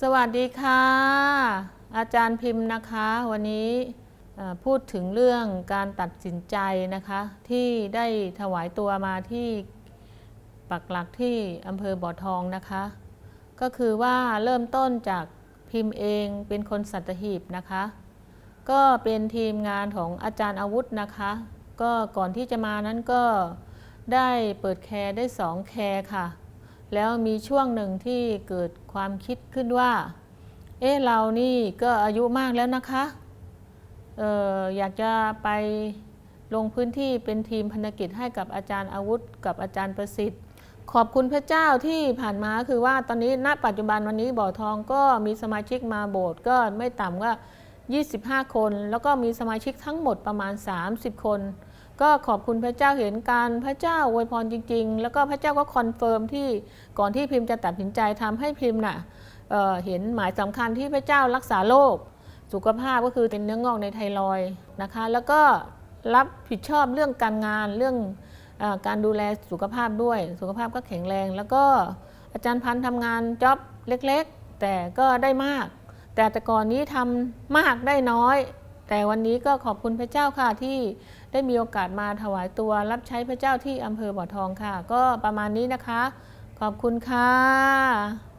สวัสดีค่ะ อาจารย์พิมพ์นะคะ วันนี้พูดถึงเรื่องการตัดสินใจนะคะ ที่ได้ถวายตัวมาที่ปักหลักที่อำเภอบ่อทองนะคะ ก็คือว่าเริ่มต้นจากพิมพ์เองเป็นคนสัตหีบนะคะ ก็เป็นทีมงานของอาจารย์อาวุธนะคะ ก็ก่อนที่จะมานั้นก็ได้เปิดแคร์ได้สองแคร์ค่ะ แล้วมีช่วงหนึ่งที่เกิดความคิดขึ้นว่า เอ๊ะเรานี่ก็อายุมากแล้วนะคะเอออยากจะไปลงพื้นที่เป็นทีมพันธกิจให้กับอาจารย์อาวุธ กับอาจารย์ประสิทธิ์ ขอบคุณพระเจ้าที่ผ่านมาคือว่าตอนนี้ณปัจจุบันวันนี้บ่อทองก็มีสมาชิกมาโบสถ์ก็ไม่ต่ำกว่า25 คน แล้วก็มีสมาชิกทั้งหมดประมาณ 30 คน ก็ขอบคุณพระเจ้าเห็นการพระเจ้าอวยพรจริง ๆ แล้วก็พระเจ้าก็คอนเฟิร์มที่ก่อนที่พิมพ์จะตัดสินใจทำให้พิมพ์น่ะเเห็นหมายสำคัญที่พระเจ้ารักษาโรคสุขภาพก็คือเป็นเนื้องอกในไทรอยนะคะ แล้วก็รับผิดชอบเรื่องการงานเรื่องอการดูแลสุขภาพด้วย สุขภาพก็แข็งแรง แล้วก็อาจารย์พันธ์ทำงานจ็อบเล็กๆ แต่ก็ได้มาก แต่แต่ก่อนนี้ทำมากได้น้อย แต่วันนี้ก็ขอบคุณพระเจ้าค่ะที่ได้มีโอกาสมาถวายตัวรับใช้พระเจ้าที่อำเภอบ่อทองค่ะ ก็ประมาณนี้นะคะ ขอบคุณค่ะ